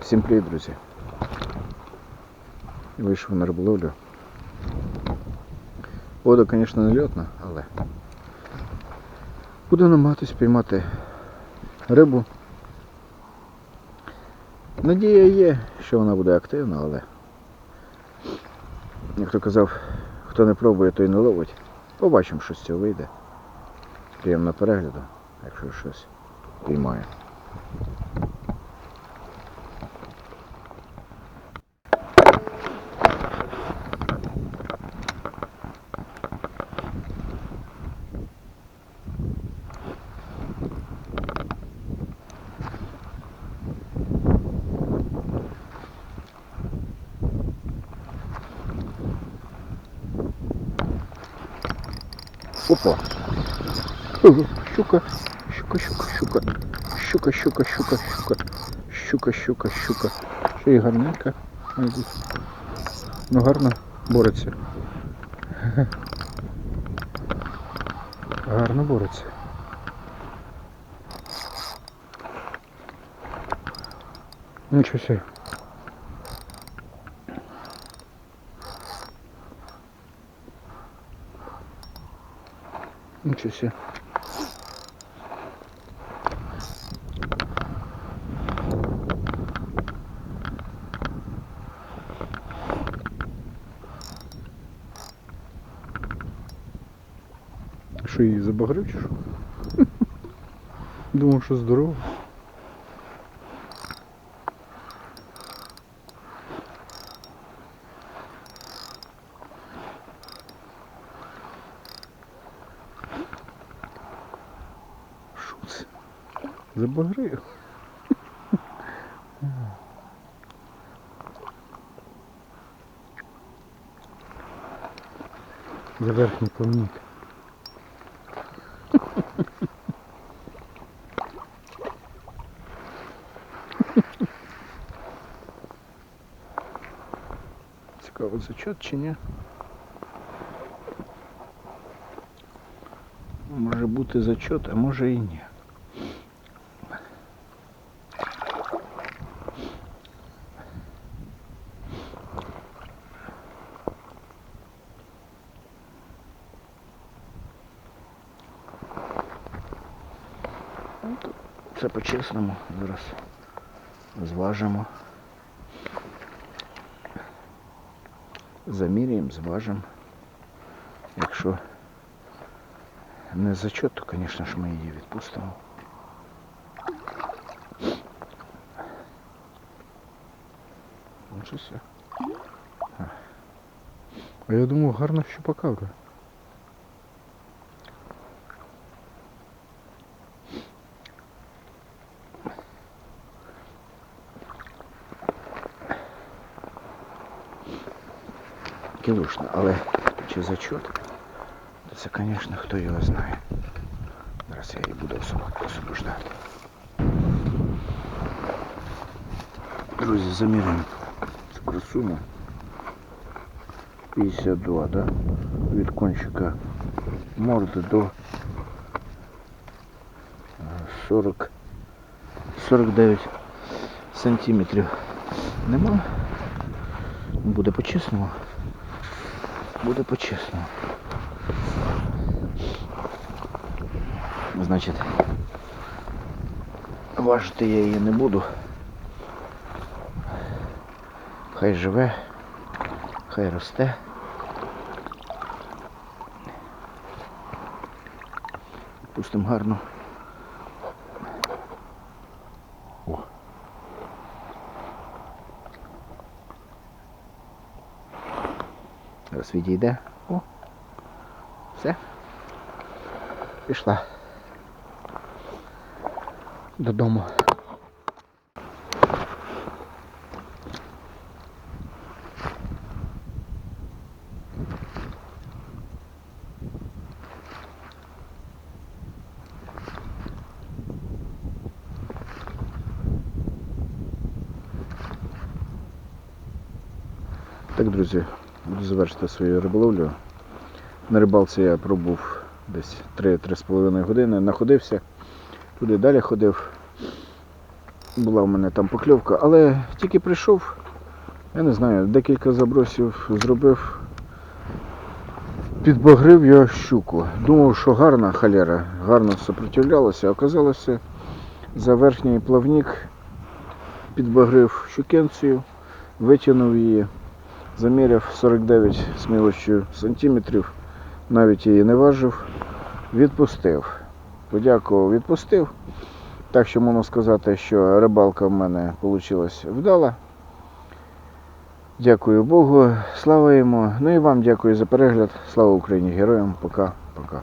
Всім привіт, друзі. Вийшов на риболовлю. Вода, звісно, не льотна, але буду намагатись піймати рибу. Надія є, що вона буде активна, але як хто казав, хто не пробує, той не ловить. Побачимо, що з цього вийде. Приємно перегляду, якщо щось піймає. Опа. Щука, щука, щука, щука. Щука, щука, щука, щука. Щука, щука, щука. Ще й гарненька. Ну гарно бореться. Гарно бореться. Нічого себе. Нічого себе. Що її забагрив чи що? Що здорово. Забагрив. За верхній плавник. Цікаво, зачет чи ні? Може бути зачет, а може і ні. Це по-чесному. Зараз зважимо. Заміряємо, зважимо. Якщо не зачет, то, звісно ж, ми її відпустимо. Що. А. Я думав, гарна щупакавка. Кілушна, але чи зачет, то це, звісно, хто його знає. Зараз я її буду освоб- освобождати. Друзі, заміряємо цю красуню. 52, да? Від кончика морди до е, 40, 49 сантиметрів. Нема. Буде по-чесному. Буде по-чесному. Значить, важити я її не буду. Хай живе, хай росте. Пустимо гарно. Зараз відійде. О. Все. Пішла. Додому. Так, друзі, буду завершити свою риболовлю. На рибалці я пробув десь 3-3,5 години, находився, туди далі ходив. Була в мене там покльовка, але тільки прийшов, я не знаю, декілька забросів зробив, підбагрив я щуку. Думав, що гарна халера, гарно сопротивлялася, оказалося за верхній плавник підбагрив щукенцію, витягнув її, заміряв 49 з сантиметрів, навіть її не важив, відпустив. Подякував, відпустив. Так що можна сказати, що рибалка в мене вийшла вдала. Дякую Богу, слава йому. Ну і вам дякую за перегляд. Слава Україні, героям. Пока, пока.